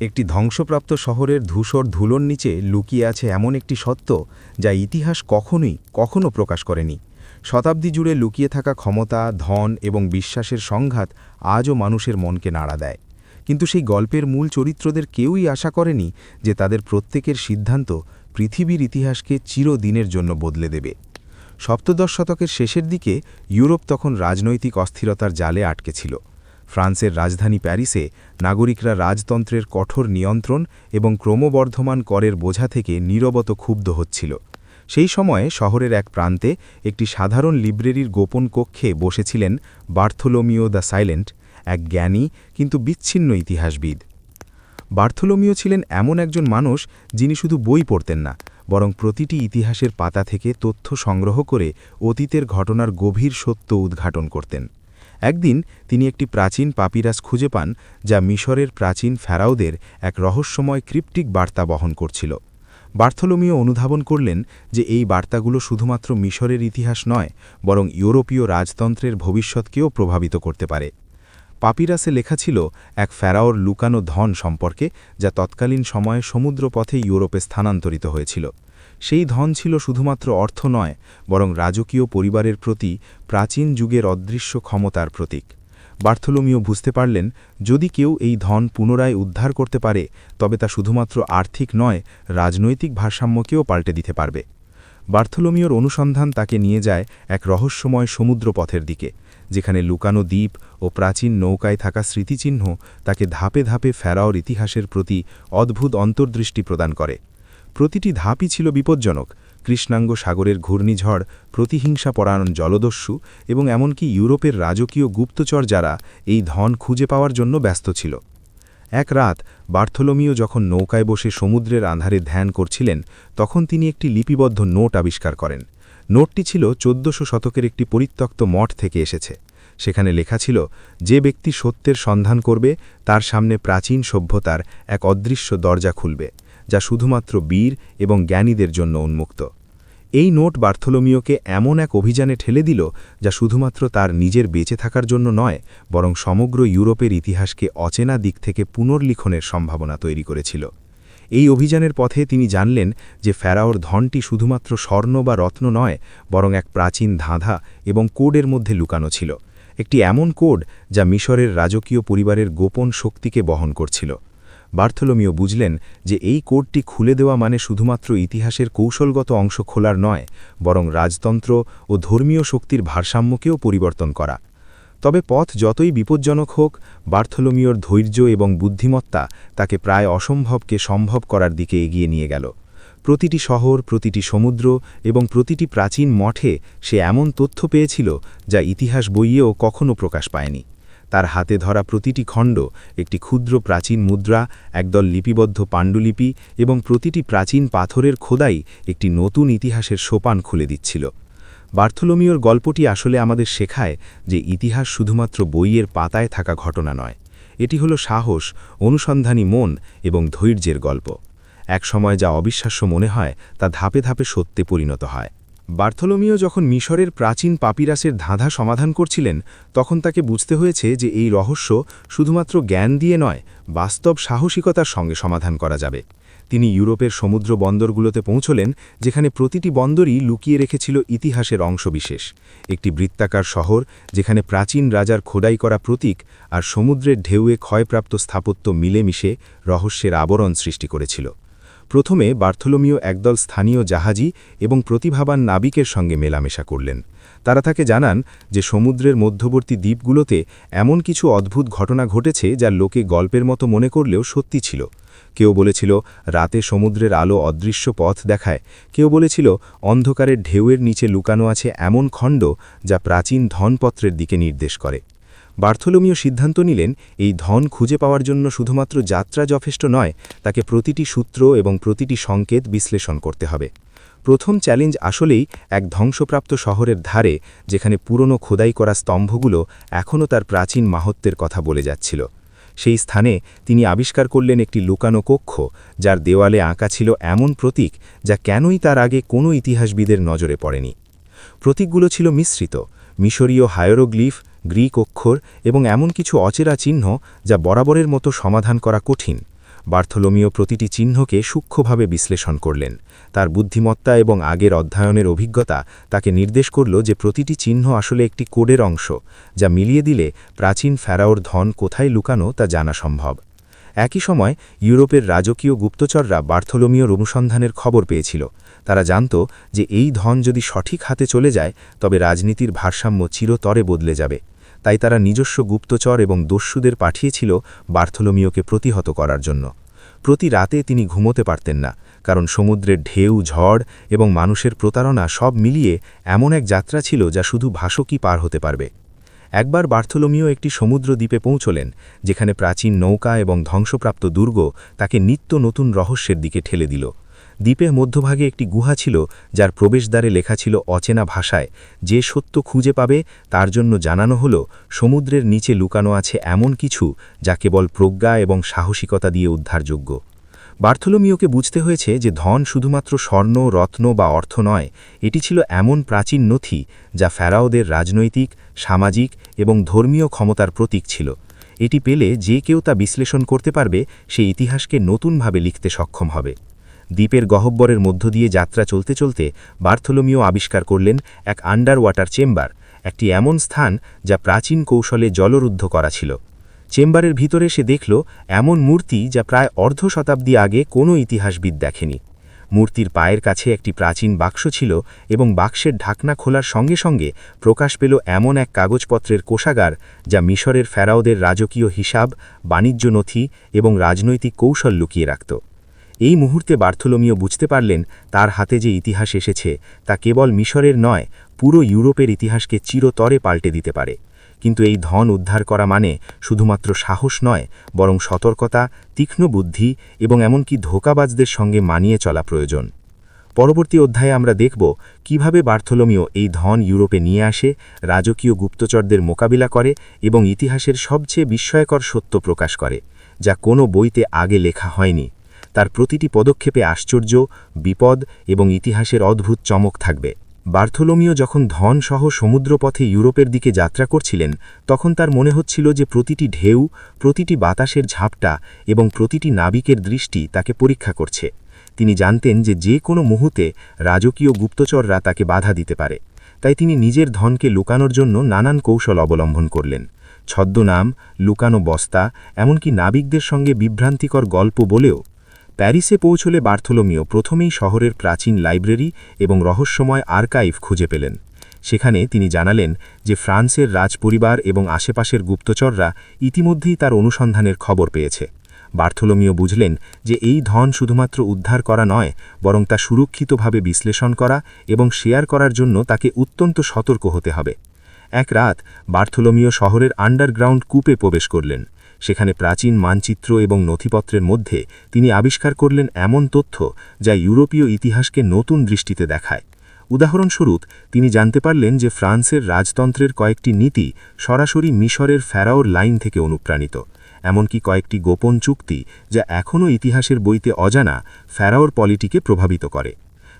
একটি ধ্বংসপ্রাপ্ত শহরের ধূসর ধুলোর নিচে লুকিয়ে আছে এমন একটি সত্য যা ইতিহাস কখনোই কখনো প্রকাশ করেনি। শতাব্দী জুড়ে লুকিয়ে থাকা ক্ষমতা, ধন এবং বিশ্বাসের সংঘাত আজও মানুষের মনকে নাড়া দেয়। কিন্তু সেই গল্পের মূল চরিত্রদের কেউই আশা করেনি যে তাদের প্রত্যেকের সিদ্ধান্ত পৃথিবীর ইতিহাসকে চিরদিনের জন্য বদলে দেবে। সপ্তদশ শতকের শেষের দিকে ইউরোপ তখন রাজনৈতিক অস্থিরতার জালে আটকে ছিল। ফ্রান্সের রাজধানী প্যারিসে নাগরিকরা রাজতন্ত্রের কঠোর নিয়ন্ত্রণ এবং ক্রমবর্ধমান করের বোঝা থেকে নীরবত ক্ষুব্ধ হচ্ছিল। সেই সময়ে শহরের এক প্রান্তে একটি সাধারণ লিব্রেরির গোপন কক্ষে বসেছিলেন বার্থোলোমিও দ্য সাইলেন্ট, এক জ্ঞানী কিন্তু বিচ্ছিন্ন ইতিহাসবিদ। বার্থোলোমিও ছিলেন এমন একজন মানুষ যিনি শুধু বই পড়তেন না, বরং প্রতিটি ইতিহাসের পাতা থেকে তথ্য সংগ্রহ করে অতীতের ঘটনার গভীর সত্য উদ্ঘাটন করতেন। একদিন তিনি একটি প্রাচীন পাপিরাস খুঁজে পান, যা মিশরের প্রাচীন ফেরাওদের এক রহস্যময় ক্রিপ্টিক বার্তা বহন করছিল। বার্থলোমিও অনুধাবন করলেন যে এই বার্তাগুলো শুধুমাত্র মিশরের ইতিহাস নয়, বরং ইউরোপীয় রাজতন্ত্রের ভবিষ্যৎকেও প্রভাবিত করতে পারে। পাপিরাসে লেখা ছিল, এক ফেরাওর লুকানো ধন সম্পর্কে, যা তৎকালীন সময়ে সমুদ্রপথে ইউরোপে স্থানান্তরিত হয়েছিল। সেই ধন ছিল শুধুমাত্র অর্থ নয়, বরং রাজকীয় পরিবারের প্রতি প্রাচীন যুগের অদৃশ্য ক্ষমতার প্রতীক। বার্থলোমিও বুঝতে পারলেন, যদি কেউ এই ধন পুনরায় উদ্ধার করতে পারে, তবে তা শুধুমাত্র আর্থিক নয়, রাজনৈতিক ভারসাম্যকেও পাল্টে দিতে পারবে। বার্থলোমিওর অনুসন্ধান তাকে নিয়ে যায় এক রহস্যময় সমুদ্রপথের দিকে, যেখানে লুকানো দ্বীপ ও প্রাচীন নৌকায় থাকা স্মৃতিচিহ্ন তাকে ধাপে ধাপে ফেরাওর ইতিহাসের প্রতি অদ্ভুত অন্তর্দৃষ্টি প্রদান করে। প্রতিটি ধাপই ছিল বিপজ্জনক। কৃষ্ণাঙ্গ সাগরের ঘূর্ণিঝড়, প্রতিহিংসা পরায়ণ জলদস্যু এবং এমনকি ইউরোপের রাজকীয় গুপ্তচর যারা এই ধন খুঁজে পাওয়ার জন্য ব্যস্ত ছিল। এক রাত বার্থলোমিও যখন নৌকায় বসে সমুদ্রের আধারে ধ্যান করছিলেন, তখন তিনি একটি লিপিবদ্ধ নোট আবিষ্কার করেন। নোটটি ছিল চোদ্দশো শতকের একটি পরিত্যক্ত মঠ থেকে এসেছে। সেখানে লেখা ছিল, যে ব্যক্তি সত্যের সন্ধান করবে, তার সামনে প্রাচীন সভ্যতার এক অদৃশ্য দরজা খুলবে। যা শুধুমাত্র বীর এবং জ্ঞানীদের জন্য উন্মুক্ত। এই নোট বার্থলোমিওকে এমন এক অভিযানে ঠেলে দিল যা শুধুমাত্র তার নিজের বেঁচে থাকার জন্য নয়, বরং সমগ্র ইউরোপের ইতিহাসকে অচেনা দিক থেকে পুনর্লিখনের সম্ভাবনা তৈরি করেছিল। এই অভিযানের পথে তিনি জানলেন যে ফেরাওর ধনটি শুধুমাত্র স্বর্ণ বা রত্ন নয়, বরং এক প্রাচীন ধাঁধা এবং কোডের মধ্যে লুকানো ছিল। একটি এমন কোড যা মিশরের রাজকীয় পরিবারের গোপন শক্তিকে বহন করছিল। বার্থলোমিও বুঝলেন যে এই কোডটি খুলে দেওয়া মানে শুধুমাত্র ইতিহাসের কৌশলগত অংশ খোলার নয়, বরং রাজতন্ত্র ও ধর্মীয় শক্তির ভারসাম্যকেও পরিবর্তন করা। তবে পথ যতই বিপজ্জনক হোক, বার্থলোমিওর ধৈর্য এবং বুদ্ধিমত্তা তাকে প্রায় অসম্ভবকে সম্ভব করার দিকে এগিয়ে নিয়ে গেল। প্রতিটি শহর, প্রতিটি সমুদ্র এবং প্রতিটি প্রাচীন মঠে সে এমন তথ্য পেয়েছিল যা ইতিহাস বইয়েও কখনও প্রকাশ পায়নি। তার হাতে ধরা প্রতিটি খণ্ড, একটি ক্ষুদ্র প্রাচীন মুদ্রা, একদল লিপিবদ্ধ পাণ্ডুলিপি এবং প্রতিটি প্রাচীন পাথরের খোদাই একটি নতুন ইতিহাসের সোপান খুলে দিচ্ছিল। বার্থলোমিওর গল্পটি আসলে আমাদের শেখায় যে ইতিহাস শুধুমাত্র বইয়ের পাতায় থাকা ঘটনা নয়। এটি হলো সাহস, অনুসন্ধানী মন এবং ধৈর্যের গল্প। এক সময় যা অবিশ্বাস্য মনে হয়, তা ধাপে ধাপে সত্যে পরিণত হয়। বার্থলোমিও যখন মিশরের প্রাচীন পাপিরাসের ধাঁধা সমাধান করছিলেন, তখন তাকে বুঝতে হয়েছে যে এই রহস্য শুধুমাত্র জ্ঞান দিয়ে নয়, বাস্তব সাহসিকতার সঙ্গে সমাধান করা যাবে। তিনি ইউরোপের সমুদ্র বন্দরগুলোতে পৌঁছলেন, যেখানে প্রতিটি বন্দরই লুকিয়ে রেখেছিল ইতিহাসের অংশবিশেষ। একটি বৃত্তাকার শহর, যেখানে প্রাচীন রাজার খোদাই করা প্রতীক আর সমুদ্রের ঢেউয়ে ক্ষয়প্রাপ্ত স্থাপত্য মিলেমিশে রহস্যের আবরণ সৃষ্টি করেছিল। প্রথমে বার্থলোমিও একদল স্থানীয় জাহাজি এবং প্রতিভাবান নাবিকের সঙ্গে মেলামেশা করলেন। তারা তাকে জানান যে সমুদ্রের মধ্যবর্তী দ্বীপগুলোতে এমন কিছু অদ্ভুত ঘটনা ঘটেছে যা লোকে গল্পের মতো মনে করলেও সত্যি ছিল। কেউ বলেছিল, রাতে সমুদ্রের আলো অদৃশ্য পথ দেখায়। কেউ বলেছিল, অন্ধকারের ঢেউয়ের নিচে লুকানো আছে এমন খণ্ড যা প্রাচীন ধনপত্রের দিকে নির্দেশ করে। বার্থলোমিও সিদ্ধান্ত নিলেন, এই ধন খুঁজে পাওয়ার জন্য শুধুমাত্র যাত্রা যথেষ্ট নয়, তাকে প্রতিটি সূত্র এবং প্রতিটি সংকেত বিশ্লেষণ করতে হবে। প্রথম চ্যালেঞ্জ আসলেই এক ধ্বংসপ্রাপ্ত শহরের ধারে, যেখানে পুরনো খোদাই করা স্তম্ভগুলো এখনও তার প্রাচীন মাহত্বের কথা বলে যাচ্ছিল। সেই স্থানে তিনি আবিষ্কার করলেন একটি লুকানো কক্ষ, যার দেওয়ালে আঁকা ছিল এমন প্রতীক যা কেনই তার আগে কোনো ইতিহাসবিদের নজরে পড়েনি। প্রতীকগুলো ছিল মিশ্রিত, মিশরীয় হায়োরোগ্লিফ গ্রিক অক্ষর এবং এমন কিছু অচেরা চিহ্ন যা বরাবরের মতো সমাধান করা কঠিন। বার্থলোমিও প্রতিটি চিহ্নকে সূক্ষ্মভাবে বিশ্লেষণ করলেন। তার বুদ্ধিমত্তা এবং আগের অধ্যয়নের অভিজ্ঞতা তাকে নির্দেশ করল যে প্রতিটি চিহ্ন আসলে একটি কোডের অংশ, যা মিলিয়ে দিলে প্রাচীন ফেরাওর ধন কোথায় লুকানো তা জানা সম্ভব। একই সময় ইউরোপের রাজকীয় গুপ্তচররা বার্থলোমিওর অনুসন্ধানের খবর পেয়েছিল। তারা জানত যে এই ধন যদি সঠিক হাতে চলে যায়, তবে রাজনীতির ভারসাম্য চিরতরে বদলে যাবে। তাই তারা নিজস্ব গুপ্তচর এবং দস্যুদের পাঠিয়েছিল বার্থলোমিওকে প্রতিহত করার জন্য। প্রতি রাতে তিনি ঘুমোতে পারতেন না, কারণ সমুদ্রের ঢেউ, ঝড় এবং মানুষের প্রতারণা সব মিলিয়ে এমন এক যাত্রা ছিল যা শুধু ভাষকই পার হতে পারবে। একবার বার্থলোমিও একটি সমুদ্র দ্বীপে পৌঁছলেন, যেখানে প্রাচীন নৌকা এবং ধ্বংসপ্রাপ্ত দুর্গ তাকে নিত্য নতুন রহস্যের দিকে ঠেলে দিল। দ্বীপের মধ্যভাগে একটি গুহা ছিল, যার প্রবেশদ্বারে লেখা ছিল অচেনা ভাষায়, যে সত্য খুঁজে পাবে, তার জন্য জানানো হল, সমুদ্রের নিচে লুকানো আছে এমন কিছু, যা কেবল প্রজ্ঞা এবং সাহসিকতা দিয়ে উদ্ধারযোগ্য। বার্থলোমিওকে বুঝতে হয়েছে যে ধন শুধুমাত্র স্বর্ণ, রত্ন বা অর্থ নয়, এটি ছিল এমন প্রাচীন নথি, যা ফেরাওদের রাজনৈতিক, সামাজিক এবং ধর্মীয় ক্ষমতার প্রতীক ছিল। এটি পেলে যে কেউ তা বিশ্লেষণ করতে পারবে, সে ইতিহাসকে নতুনভাবে লিখতে সক্ষম হবে। দ্বীপের গহব্বরের মধ্য দিয়ে যাত্রা চলতে চলতে বার্থলোমিও আবিষ্কার করলেন এক আন্ডার ওয়াটার চেম্বার একটি এমন স্থান যা প্রাচীন কৌশলে জলরুদ্ধ করা ছিল। চেম্বারের ভিতরে সে দেখল এমন মূর্তি যা প্রায় অর্ধ শতাব্দী আগে কোনো ইতিহাসবিদ দেখেনি। মূর্তির পায়ের কাছে একটি প্রাচীন বাক্স ছিল এবং বাক্সের ঢাকনা খোলার সঙ্গে সঙ্গে প্রকাশ পেল এমন এক কাগজপত্রের কোষাগার যা মিশরের ফেরাওদের রাজকীয় হিসাব, বাণিজ্য নথি এবং রাজনৈতিক কৌশল লুকিয়ে রাখত। এই মুহূর্তে বার্থলোমিও বুঝতে পারলেন তার হাতে যে ইতিহাস এসেছে তা কেবল মিশরের নয়, পুরো ইউরোপের ইতিহাসকে চিরতরে পাল্টে দিতে পারে। কিন্তু এই ধন উদ্ধার করা মানে শুধুমাত্র সাহস নয়, বরং সতর্কতা, তীক্ষ্ণ বুদ্ধি এবং এমনকি ধোকাবাজদের সঙ্গে মানিয়ে চলা প্রয়োজন। পরবর্তী অধ্যায়ে আমরা দেখব কীভাবে বার্থলোমিও এই ধন ইউরোপে নিয়ে আসে, রাজকীয় গুপ্তচরদের মোকাবিলা করে এবং ইতিহাসের সবচেয়ে বিস্ময়কর সত্য প্রকাশ করে, যা কোনো বইতে আগে লেখা হয়নি। তার প্রতিটি পদক্ষেপে আশ্চর্য, বিপদ এবং ইতিহাসের অদ্ভুত চমক থাকবে। বার্থলোমিও যখন ধনসহ সমুদ্রপথে ইউরোপের দিকে যাত্রা করছিলেন, তখন তার মনে হচ্ছিল যে প্রতিটি ঢেউ, প্রতিটি বাতাসের ঝাপটা এবং প্রতিটি নাবিকের দৃষ্টি তাকে পরীক্ষা করছে। তিনি জানতেন যে যে কোনো মুহূর্তে রাজকীয় গুপ্তচররা তাকে বাধা দিতে পারে। তাই তিনি নিজের ধনকে লুকানোর জন্য নানান কৌশল অবলম্বন করলেন। ছদ্মনাম, লুকানো বস্তা, এমনকি নাবিকদের সঙ্গে বিভ্রান্তিকর গল্প বলেও প্যারিসে পৌঁছলে বার্থলোমিও প্রথমেই শহরের প্রাচীন লাইব্রেরি এবং রহস্যময় আর্কাইভ খুঁজে পেলেন। সেখানে তিনি জানালেন যে ফ্রান্সের রাজপরিবার এবং আশেপাশের গুপ্তচররা ইতিমধ্যেই তার অনুসন্ধানের খবর পেয়েছে। বার্থলোমিও বুঝলেন যে এই ধন শুধুমাত্র উদ্ধার করা নয়, বরং তা সুরক্ষিতভাবে বিশ্লেষণ করা এবং শেয়ার করার জন্য তাকে অত্যন্ত সতর্ক হতে হবে। এক রাত বার্থলোমিও শহরের আন্ডারগ্রাউন্ড কূপে প্রবেশ করলেন। সেখানে প্রাচীন মানচিত্র এবং নথিপত্রের মধ্যে তিনি আবিষ্কার করলেন এমন তথ্য যা ইউরোপীয় ইতিহাসকে নতুন দৃষ্টিতে দেখায়। উদাহরণস্বরূপ, তিনি জানতে পারলেন যে ফ্রান্সের রাজতন্ত্রের কয়েকটি নীতি সরাসরি মিশরের ফ্যারাওর লাইন থেকে অনুপ্রাণিত। এমনকি কয়েকটি গোপন চুক্তি যা এখনও ইতিহাসের বইতে অজানা ফ্যারাওর পলিটিকে প্রভাবিত করে।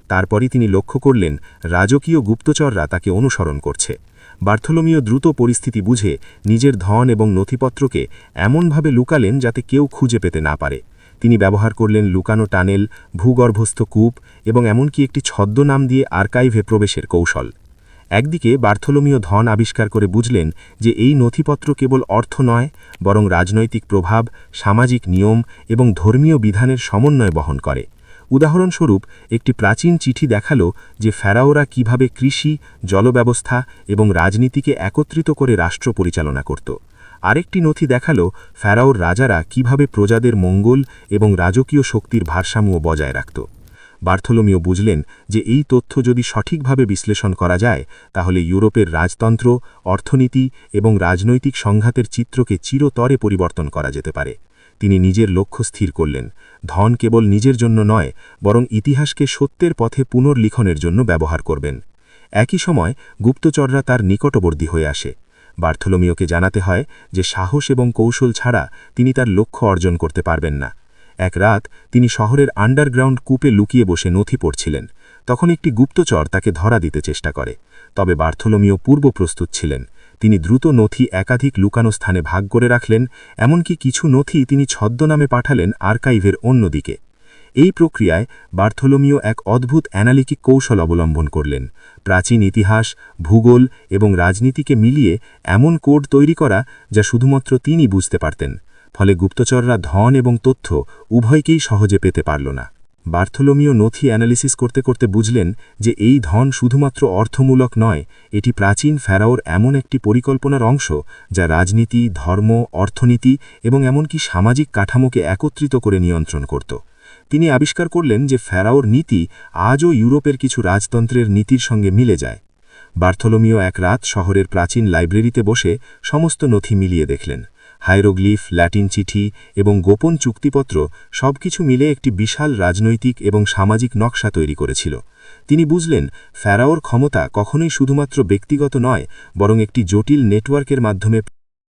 তারপরই তিনি লক্ষ্য করলেন, রাজকীয় গুপ্তচররা তাকে অনুসরণ করছে। বার্থলোমিও দ্রুত পরিস্থিতি বুঝে নিজের ধন এবং নথিপত্রকে এমনভাবে লুকালেন যাতে কেউ খুঁজে পেতে না পারে। তিনি ব্যবহার করলেন লুকানো টানেল, ভূগর্ভস্থ কূপ এবং এমনকি একটি ছদ্মনাম দিয়ে আর্কাইভে প্রবেশের কৌশল। একদিকে বার্থলোমিও ধন আবিষ্কার করে বুঝলেন যে এই নথিপত্র কেবল অর্থ নয়, বরং রাজনৈতিক প্রভাব, সামাজিক নিয়ম এবং ধর্মীয় বিধানের সমন্বয় বহন করে। উদাহরণস্বরূপ, একটি প্রাচীন চিঠি দেখাল যে ফেরাওরা কীভাবে কৃষি, জলব্যবস্থা এবং রাজনীতিকে একত্রিত করে রাষ্ট্র পরিচালনা করত। আরেকটি নথি দেখাল ফেরাওর রাজারা কীভাবে প্রজাদের মঙ্গল এবং রাজকীয় শক্তির ভারসাম্য বজায় রাখত। বার্থলোমিও বুঝলেন যে এই তথ্য যদি সঠিকভাবে বিশ্লেষণ করা যায়, তাহলে ইউরোপের রাজতন্ত্র, অর্থনীতি এবং রাজনৈতিক সংঘাতের চিত্রকে চিরতরে পরিবর্তন করা যেতে পারে। তিনি নিজের লক্ষ্য স্থির করলেন। ধন কেবল নিজের জন্য নয়, বরং ইতিহাসকে সত্যের পথে পুনর্লিখনের জন্য ব্যবহার করবেন। একই সময় গুপ্তচররা তার নিকটবর্তী হয়ে আসে। বার্থলোমিওকে জানাতে হয় যে সাহস এবং কৌশল ছাড়া তিনি তার লক্ষ্য অর্জন করতে পারবেন না। এক রাত তিনি শহরের আন্ডারগ্রাউন্ড কূপে লুকিয়ে বসে নথি পড়ছিলেন। তখন একটি গুপ্তচর তাকে ধরা দিতে চেষ্টা করে। তবে বার্থলোমিও পূর্ব প্রস্তুত ছিলেন। তিনি দ্রুত নথি একাধিক লুকানো স্থানে ভাগ করে রাখলেন, এমনকি কিছু নথি তিনি ছদ্মনামে পাঠালেন আর্কাইভের অন্যদিকে। এই প্রক্রিয়ায় বার্থোলোমিও এক অদ্ভুত অ্যানালিটিক কৌশল অবলম্বন করলেন। প্রাচীন ইতিহাস, ভূগোল এবং রাজনীতিকে মিলিয়ে এমন কোড তৈরি করা যা শুধুমাত্র তিনি বুঝতে পারতেন, ফলে গুপ্তচররা ধন এবং তথ্য উভয়কেই সহজে পেতে পারল না। বার্থোলোমিও নথি অ্যানালিসিস করতে করতে বুঝলেন যে এই ধন শুধুমাত্র অর্থমূলক নয়, এটি প্রাচীন ফেরাওর এমন একটি পরিকল্পনার অংশ যা রাজনীতি, ধর্ম, অর্থনীতি এবং এমনকি সামাজিক কাঠামোকে একত্রিত করে নিয়ন্ত্রণ করত। তিনি আবিষ্কার করলেন যে ফেরাওর নীতি আজও ইউরোপের কিছু রাজতন্ত্রের নীতির সঙ্গে মিলে যায়। বার্থোলোমিও এক রাত শহরের প্রাচীন লাইব্রেরিতে বসে সমস্ত নথি মিলিয়ে দেখলেন। হাইরোগ্লিফ, ল্যাটিন চিঠি এবং গোপন চুক্তিপত্র সবকিছু মিলে একটি বিশাল রাজনৈতিক এবং সামাজিক নকশা তৈরি করেছিল। তিনি বুঝলেন ফ্যারাওর ক্ষমতা কখনোই শুধুমাত্র ব্যক্তিগত নয়, বরং একটি জটিল নেটওয়ার্কের মাধ্যমে